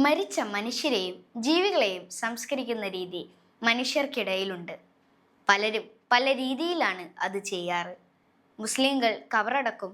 മരിച്ച മനുഷ്യരെയും ജീവികളെയും സംസ്കരിക്കുന്ന രീതി മനുഷ്യർക്കിടയിലുണ്ട്. പലരും പല രീതിയിലാണ് അത് ചെയ്യാറ്. മുസ്ലിങ്ങൾ കവറടക്കും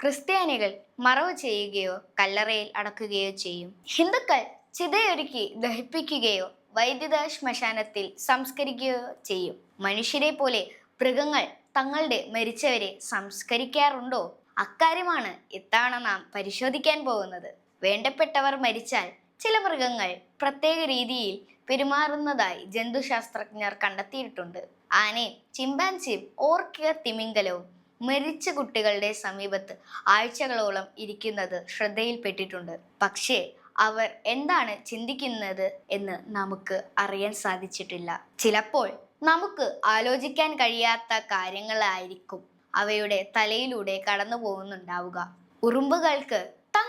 ക്രിസ്ത്യാനികൾ മറവ് ചെയ്യുകയോ കല്ലറയിൽ അടക്കുകയോ ചെയ്യും. ഹിന്ദുക്കൾ ചിതയൊരുക്കി ദഹിപ്പിക്കുകയോ വൈദ്യുത ശ്മശാനത്തിൽ സംസ്കരിക്കുകയോ ചെയ്യും. മനുഷ്യരെ പോലെ മൃഗങ്ങൾ തങ്ങളുടെ മരിച്ചവരെ സംസ്കരിക്കാറുണ്ടോ? അക്കാര്യമാണ് ഇത്തവണ നാം പരിശോധിക്കാൻ പോകുന്നത്. വേണ്ടപ്പെട്ടവർ മരിച്ചാൽ ചില മൃഗങ്ങൾ പ്രത്യേക രീതിയിൽ പെരുമാറുന്നതായി ജന്തുശാസ്ത്രജ്ഞർ കണ്ടെത്തിയിട്ടുണ്ട്. ആനയും ചിമ്പാൻസിയും ഓർക്കിയ തിമിംഗലവും മരിച്ച കുട്ടികളുടെ സമീപത്ത് ആഴ്ചകളോളം ഇരിക്കുന്നത് ശ്രദ്ധയിൽപ്പെട്ടിട്ടുണ്ട്. പക്ഷേ അവർ എന്താണ് ചിന്തിക്കുന്നത് എന്ന് നമുക്ക് അറിയാൻ സാധിച്ചിട്ടില്ല. ചിലപ്പോൾ നമുക്ക് ആലോചിക്കാൻ കഴിയാത്ത കാര്യങ്ങളായിരിക്കും അവയുടെ തലയിലൂടെ കടന്നു പോകുന്നുണ്ടാവുക ഉറുമ്പുകൾക്ക്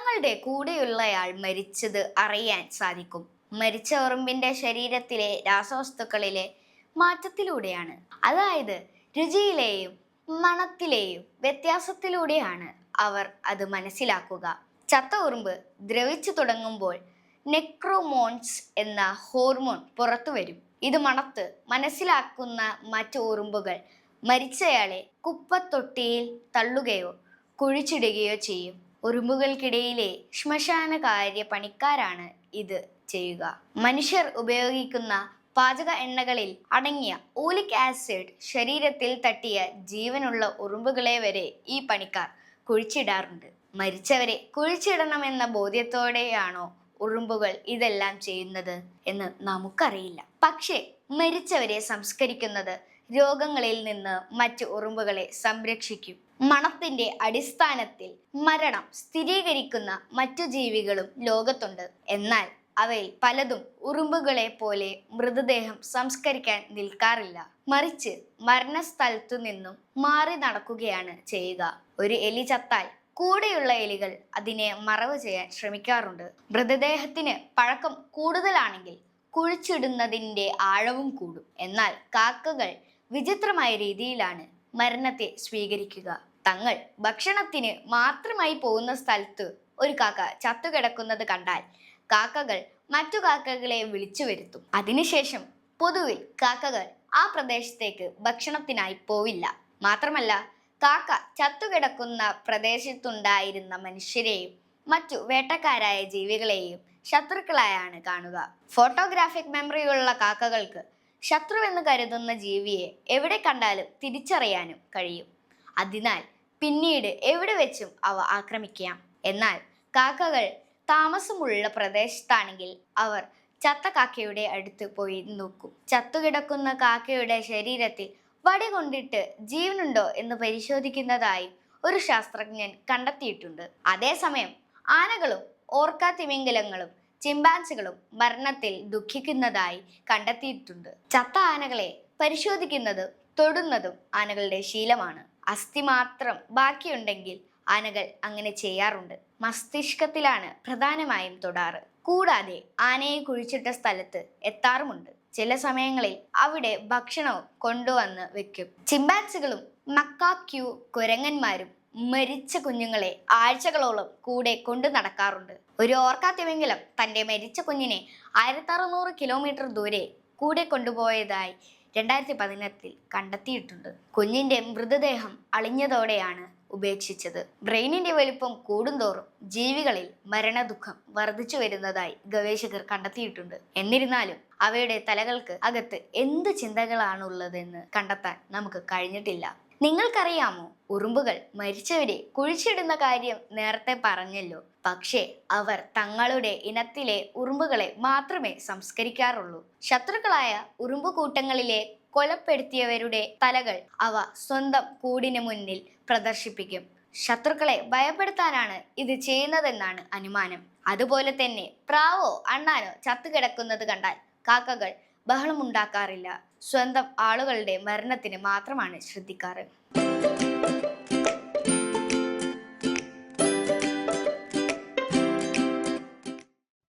തങ്ങളുടെ കൂടെയുള്ളയാൾ മരിച്ചത് അറിയാൻ സാധിക്കും. മരിച്ച ഉറുമ്പിന്റെ ശരീരത്തിലെ രാസവസ്തുക്കളിലെ മാറ്റത്തിലൂടെയാണ്. അതായത് രുചിയിലെയും മണത്തിലെയും വ്യത്യാസത്തിലൂടെയാണ് അവർ അത് മനസ്സിലാക്കുക. ചത്ത ഉറുമ്പ് ദ്രവിച്ചു തുടങ്ങുമ്പോൾ നെക്രോമോൺസ് എന്ന ഹോർമോൺ പുറത്തു വരും. ഇത് മണത്ത് മനസ്സിലാക്കുന്ന മറ്റു ഉറുമ്പുകൾ മരിച്ചയാളെ കുപ്പത്തൊട്ടിയിൽ തള്ളുകയോ കുഴിച്ചിടുകയോ ചെയ്യും. ഉറുമ്പുകൾക്കിടയിലെ ശ്മശാനകാര്യ പണിക്കാരാണ് ഇത് ചെയ്യുക. മനുഷ്യർ ഉപയോഗിക്കുന്ന പാചക എണ്ണകളിൽ അടങ്ങിയ ഓലിക് ആസിഡ് ശരീരത്തിൽ തട്ടിയ ജീവനുള്ള ഉറുമ്പുകളെ വരെ ഈ പണിക്കാർ കുഴിച്ചിടാറുണ്ട്. മരിച്ചവരെ കുഴിച്ചിടണമെന്ന ബോധ്യത്തോടെയാണോ ഉറുമ്പുകൾ ഇതെല്ലാം ചെയ്യുന്നത് എന്ന് നമുക്കറിയില്ല. പക്ഷേ മരിച്ചവരെ സംസ്കരിക്കുന്നത് രോഗങ്ങളിൽ നിന്ന് മറ്റു ഉറുമ്പുകളെ സംരക്ഷിക്കും. മണത്തിന്റെ അടിസ്ഥാനത്തിൽ മരണം സ്ഥിരീകരിക്കുന്ന മറ്റു ജീവികളും ലോകത്തുണ്ട്. എന്നാൽ അവയിൽ പലതും ഉറുമ്പുകളെ പോലെ മൃതദേഹം സംസ്കരിക്കാൻ നിൽക്കാറില്ല. മറിച്ച് മരണസ്ഥലത്തു നിന്നും മാറി നടക്കുകയാണ് ചെയ്യുക. ഒരു എലി ചത്താൽ കൂടെയുള്ള എലികൾ അതിനെ മറവ് ചെയ്യാൻ ശ്രമിക്കാറുണ്ട്. മൃതദേഹത്തിന് പഴക്കം കൂടുതലാണെങ്കിൽ കുഴിച്ചിടുന്നതിന്റെ ആഴവും കൂടും. എന്നാൽ കാക്കകൾ വിചിത്രമായ രീതിയിലാണ് മരണത്തെ സ്വീകരിക്കുക. തങ്ങൾ ഭക്ഷണത്തിന് മാത്രമായി പോകുന്ന സ്ഥലത്ത് ഒരു കാക്ക ചത്തുകിടക്കുന്നത് കണ്ടാൽ കാക്കകൾ മറ്റു കാക്കകളെ വിളിച്ചു വരുത്തും. അതിനുശേഷം പൊതുവിൽ കാക്കകൾ ആ പ്രദേശത്തേക്ക് ഭക്ഷണത്തിനായി പോവില്ല. മാത്രമല്ല കാക്ക ചത്തുകിടക്കുന്ന പ്രദേശത്തുണ്ടായിരുന്ന മനുഷ്യരെയും മറ്റു വേട്ടക്കാരായ ജീവികളെയും ശത്രുക്കളായാണ് കാണുക. ഫോട്ടോഗ്രാഫിക് മെമ്മറിയുള്ള കാക്കകൾക്ക് ശത്രുവെന്ന് കരുതുന്ന ജീവിയെ എവിടെ കണ്ടാലും തിരിച്ചറിയാനും കഴിയും. അതിനാൽ പിന്നീട് എവിടെ വെച്ചും അവ ആക്രമിക്കാം. എന്നാൽ കാക്കകൾ താമസമുള്ള പ്രദേശത്താണെങ്കിൽ അവർ ചത്ത കാക്കയുടെ അടുത്ത് പോയി നോക്കും. ചത്തുകിടക്കുന്ന കാക്കയുടെ ശരീരത്തിൽ വടി കൊണ്ടിട്ട് ജീവനുണ്ടോ എന്ന് പരിശോധിക്കുന്നതായി ഒരു ശാസ്ത്രജ്ഞൻ കണ്ടെത്തിയിട്ടുണ്ട്. അതേസമയം ആനകളും ഓർക്ക തിമിംഗലങ്ങളും ചിമ്പാൻസികളും മരണത്തിൽ ദുഃഖിക്കുന്നതായി കണ്ടെത്തിയിട്ടുണ്ട്. ചത്ത ആനകളെ പരിശോധിക്കുന്നതും തൊടുന്നതും ആനകളുടെ ശീലമാണ്. അസ്ഥി മാത്രം ബാക്കിയുണ്ടെങ്കിൽ ആനകൾ അങ്ങനെ ചെയ്യാറുണ്ട്. മസ്തിഷ്കത്തിലാണ് പ്രധാനമായും തൊടാറ്. കൂടാതെ ആനയെ കുഴിച്ചിട്ട സ്ഥലത്ത് എത്താറുമുണ്ട്. ചില സമയങ്ങളിൽ അവിടെ ഭക്ഷണവും കൊണ്ടുവന്ന് വെക്കും. ചിമ്പാൻസുകളും മക്കാക്യു കുരങ്ങന്മാരും മരിച്ച കുഞ്ഞുങ്ങളെ ആഴ്ചകളോളം കൂടെ കൊണ്ടു നടക്കാറുണ്ട്. ഒരു ഓർക്കാത്തിവെങ്കിലും തന്റെ മരിച്ച കുഞ്ഞിനെ ആയിരത്തി കിലോമീറ്റർ ദൂരെ കൂടെ കൊണ്ടുപോയതായി രണ്ടായിരത്തി പതിനെട്ടിൽ കണ്ടെത്തിയിട്ടുണ്ട്. കുഞ്ഞിന്റെ മൃതദേഹം അളിഞ്ഞതോടെയാണ് ഉപേക്ഷിച്ചത്. ബ്രെയിനിന്റെ വലിപ്പം കൂടുന്തോറും ജീവികളിൽ മരണദുഃഖം വർദ്ധിച്ചു വരുന്നതായി ഗവേഷകർ കണ്ടെത്തിയിട്ടുണ്ട്. എന്നിരുന്നാലും അവയുടെ തലകൾക്ക് അകത്ത് എന്ത് ചിന്തകളാണുള്ളതെന്ന് കണ്ടെത്താൻ നമുക്ക് കഴിഞ്ഞിട്ടില്ല. നിങ്ങൾക്കറിയാമോ ഉറുമ്പുകൾ മരിച്ചവരെ കുഴിച്ചിടുന്ന കാര്യം നേരത്തെ പറഞ്ഞല്ലോ. പക്ഷേ അവർ തങ്ങളുടെ ഇനത്തിലെ ഉറുമ്പുകളെ മാത്രമേ സംസ്കരിക്കാറുള്ളൂ. ശത്രുക്കളായ ഉറുമ്പ് കൂട്ടങ്ങളിലെ കൊലപ്പെടുത്തിയവരുടെ തലകൾ അവ സ്വന്തം കൂടിന് മുന്നിൽ പ്രദർശിപ്പിക്കും. ശത്രുക്കളെ ഭയപ്പെടുത്താനാണ് ഇത് ചെയ്യുന്നതെന്നാണ് അനുമാനം. അതുപോലെ തന്നെ പ്രാവോ അണ്ണാനോ ചത്തുകിടക്കുന്നത് കണ്ടാൽ കാക്കകൾ ബഹളമുണ്ടാക്കാറില്ല. സ്വന്തം ആളുകളുടെ മരണത്തിന് മാത്രമാണ് ശ്രദ്ധിക്കാറ്.